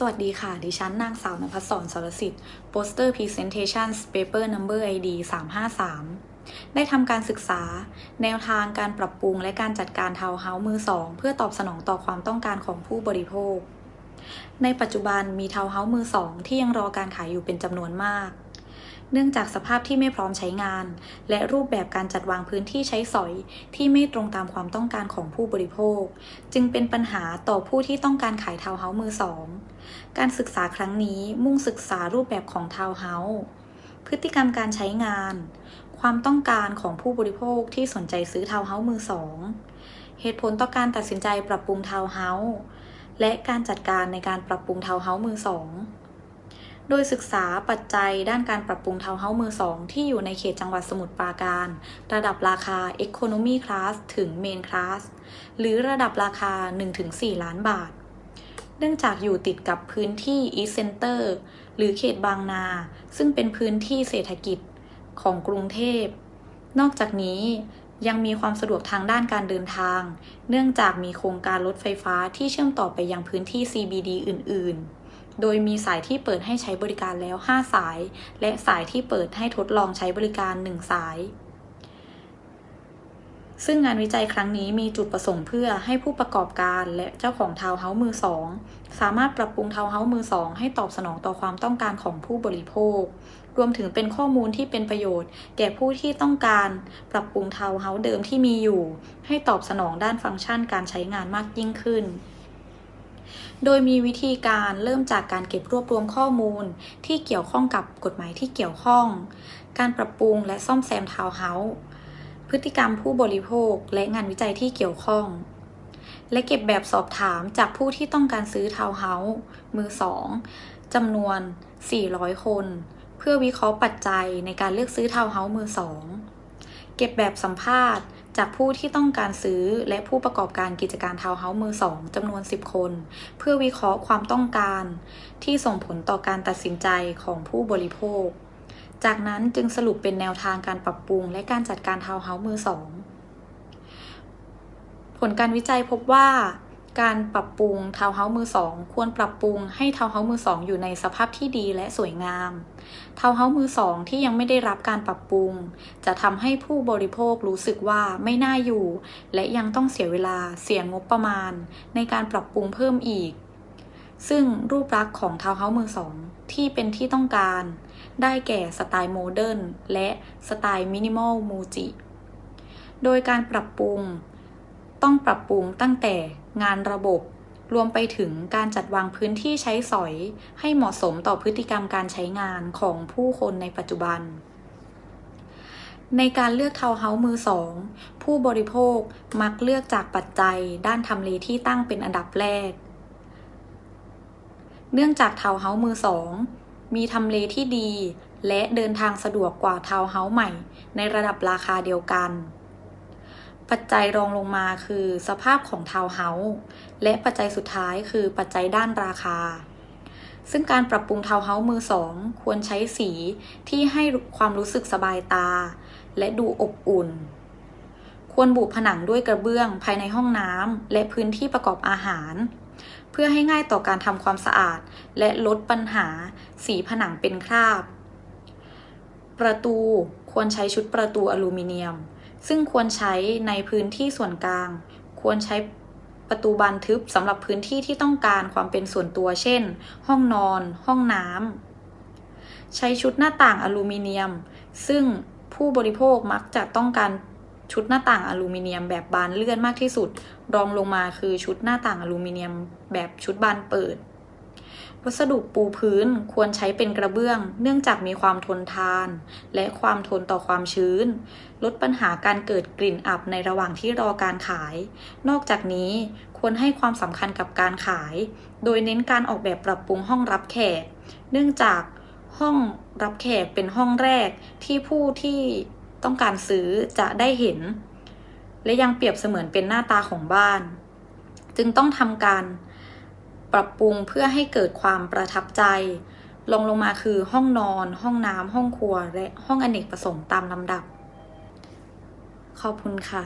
สวัสดีค่ะ ดิฉันนางสาวนภัสสรสรสิทธิ์ Poster Presentation Paper Number ID 353 ได้ทำการศึกษา แนวทางการปรับปรุงและการจัดการทาวน์เฮาส์มือสองเพื่อตอบสนองต่อความต้องการของผู้บริโภค ในปัจจุบันมีทาวน์เฮาส์มือสองที่ยังรอการขายอยู่เป็นจำนวนมาก เนื่องจากสภาพที่ไม่พร้อมใช้งาน และรูปแบบการจัดวางพื้นที่ใช้สอยที่ไม่ตรงตามความต้องการของผู้บริโภค จึงเป็นปัญหาต่อผู้ที่ต้องการขายทาวน์เฮาส์มือสองการศึกษาครั้งนี้มุ่งศึกษารูปแบบของทาวน์เฮาส์พฤติกรรมการใช้งาน ความต้องการของผู้บริโภคที่สนใจซื้อทาวน์เฮาส์มือสองเหตุผลต่อการตัดสินใจปรับปรุงทาวน์เฮาส์และการจัดการในการปรับปรุงทาวน์เฮาส์มือสอง โดยศึกษาปัจจัยด้านการปรับปรุงทาวน์เฮาส์มือสองที่อยู่ในเขตจังหวัดสมุทรปราการ ระดับราคา Economy Class ถึง Main Class หรือระดับราคา 1-4 ล้านบาท เนื่องจากอยู่ติดกับพื้นที่ East Center หรือเขตบางนา ซึ่งเป็นพื้นที่เศรษฐกิจของกรุงเทพ นอกจากนี้ยังมีความสะดวกทางด้านการเดินทาง เนื่องจากมีโครงการรถไฟฟ้าที่เชื่อมต่อไปยังพื้นที่ CBD อื่น ๆ โดยมีสายที่เปิดให้ใช้บริการแล้ว 5 สาย และสายที่เปิดให้ทดลองใช้บริการ 1 สาย ซึ่งงานวิจัยครั้งนี้มีจุดประสงค์เพื่อให้ผู้ประกอบการและเจ้าของทาวน์เฮาส์มือสองสามารถปรับปรุงทาวน์เฮาส์มือสองให้ตอบสนองต่อความต้องการของผู้บริโภค รวมถึงเป็นข้อมูลที่เป็นประโยชน์ แก่ผู้ที่ต้องการปรับปรุงทาวน์เฮาส์เดิมที่มีอยู่ ให้ตอบสนองด้านฟังก์ชันการใช้งานมากยิ่งขึ้น โดยมีวิธีการเริ่มจากการเก็บรวบรวมข้อมูล ที่เกี่ยวข้องกับกฎหมายที่เกี่ยวข้อง การปรับปรุงและซ่อมแซมทาวน์เฮาส์พฤติกรรมผู้บริโภคและงานวิจัยที่เกี่ยวข้อง และเก็บแบบสอบถามจากผู้ที่ต้องการซื้อทาวน์เฮาส์มือสองจำนวน 400 คน เพื่อวิเคราะห์ปัจจัยในการเลือกซื้อทาวน์เฮาส์มือสองเก็บแบบสัมภาษณ์ จากผู้ที่ต้องการซื้อและผู้ประกอบการกิจการทาวน์เฮาส์มือสองจำนวน 10 คน เพื่อวิเคราะห์ความต้องการที่ส่งผลต่อการตัดสินใจของผู้บริโภค จากนั้นจึงสรุปเป็นแนวทางการปรับปรุง และการจัดการทาวน์เฮาส์มือสองผลการวิจัยพบว่า การปรับปรุงทาวน์เฮาส์มือสองควรปรับปรุงให้ทาวน์เฮาส์มือสองอยู่ในสภาพที่ดีและสวยงามทาวน์เฮาส์มือสองที่ยังไม่ได้รับการปรับปรุง จะทำให้ผู้บริโภครู้สึกว่าไม่น่าอยู่ และยังต้องเสียเวลาเสียงบประมาณ ในการปรับปรุงเพิ่มอีก ซึ่งรูปลักษณ์ของทาวน์เฮาส์มือสองที่เป็นที่ต้องการ ได้แก่สไตล์โมเดิร์นและสไตล์มินิมอลมูจิโดยการปรับปรุงต้องปรับปรุงตั้งแต่ งานระบบ รวมไปถึงการจัดวางพื้นที่ใช้สอย ให้เหมาะสมต่อพฤติกรรมการใช้งานของผู้คนในปัจจุบัน ในการเลือกทาวน์เฮาส์มือสองผู้บริโภคมักเลือกจากปัจจัย ด้านทำเลที่ตั้งเป็นอันดับแรก เนื่องจากทาวน์เฮาส์มือสองมีทำเลที่ดี และเดินทางสะดวกกว่าทาวน์เฮาส์ใหม่ ในระดับราคาเดียวกัน ปัจจัยรองลงมาคือสภาพของทาวน์เฮาส์และปัจจัยสุดท้ายคือปัจจัยด้านราคา ซึ่งการปรับปรุงทาวน์เฮาส์มือสองควรใช้สีที่ให้ความรู้สึกสบายตา และดูอบอุ่น ควรบุผนังด้วยกระเบื้องภายในห้องน้ำและพื้นที่ประกอบอาหาร เพื่อให้ง่ายต่อการทำความสะอาด และลดปัญหาสีผนังเป็นคราบ ประตูควรใช้ชุดประตูอลูมิเนียม ซึ่งควรใช้ในพื้นที่ส่วนกลาง ควรใช้ประตูบานทึบสำหรับพื้นที่ที่ต้องการความเป็นส่วนตัว เช่น ห้องนอน ห้องน้ำ ใช้ชุดหน้าต่างอลูมิเนียม ซึ่งผู้บริโภคมักจะต้องการชุดหน้าต่างอลูมิเนียมแบบบานเลื่อนมากที่สุด รองลงมาคือชุดหน้าต่างอลูมิเนียมแบบชุดบานเปิด วัสดุปูพื้นควรใช้เป็นกระเบื้อง เนื่องจากมีความทนทาน และความทนต่อความชื้น ลดปัญหาการเกิดกลิ่นอับในระหว่างที่รอการขาย นอกจากนี้ควรให้ความสำคัญกับการขาย โดยเน้นการออกแบบปรับปรุงห้องรับแขก เนื่องจากห้องรับแขกเป็นห้องแรกที่ผู้ที่ต้องการซื้อจะได้เห็น และยังเปรียบเสมือนเป็นหน้าตาของบ้าน จึงต้องทำการ ปรับปรุงเพื่อให้เกิดความประทับใจลงลงมาคือห้องนอน ห้องน้ำห้องครัว และห้องอเนกประสงค์ตามลำดับ ขอบคุณค่ะ